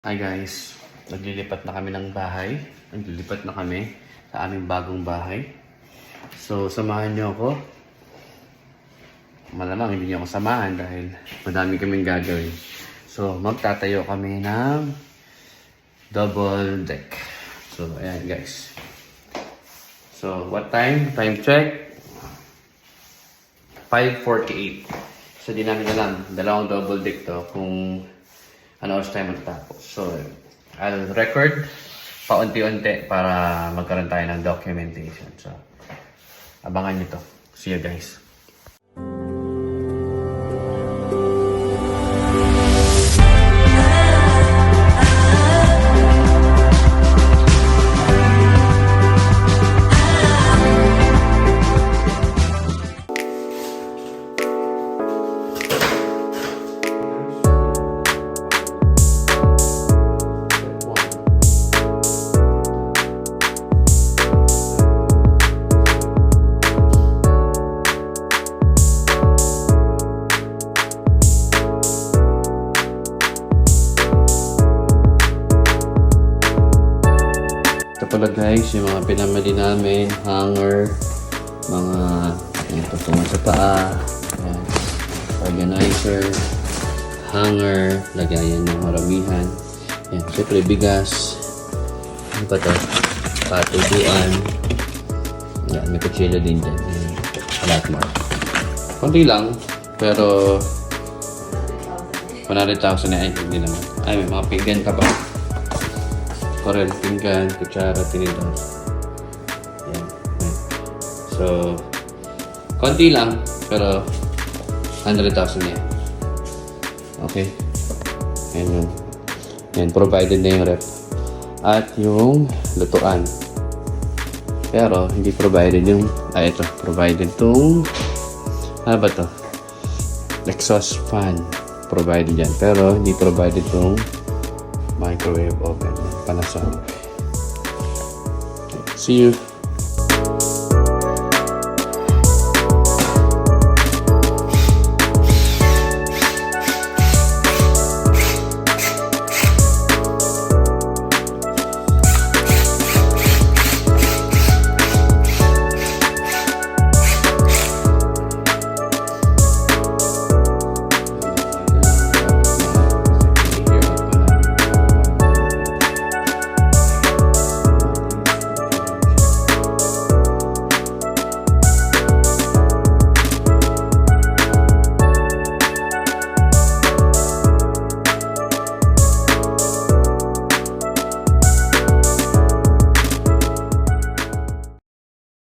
Hi guys, naglilipat na kami ng bahay. Naglilipat na kami sa aming bagong bahay. So, samahan niyo ako. Malamang hindi niyo ako samahan dahil madami kaming gagawin. So, magtatayo kami ng double deck. So, ayan guys. So, what time? Time check. 5.48. So, di namin alam. Dalawang double deck to kung ano oras tayo matatapos. So, I'll record paunti-unti para magkaroon tayo ng documentation. So, abangan nyo to. See you guys. Pala guys, yung mga pinamali namin, hanger, mga ito tungo sa paa, ayan, organizer, hanger, lagayan ng maramihan, yan, syempre bigas, ano pa to, patubuan, yan, may kutsilo din dyan, yan, lot more. Konti lang, pero 100,000 na, ay, hindi naman. Ay, may mga pinggan ka pa. Corel, pinggan, kutsara, tinidor. Yan. So, konti lang, pero 100,000 na yan. Okay? Yan yun. Yan, provided na yung rep. At yung lutuan. Pero, hindi provided yung, ah, ito, provided tong, ano ba to? Exhaust fan. Provided yan. Pero, hindi provided tong microwave oven. Panasonic. See you.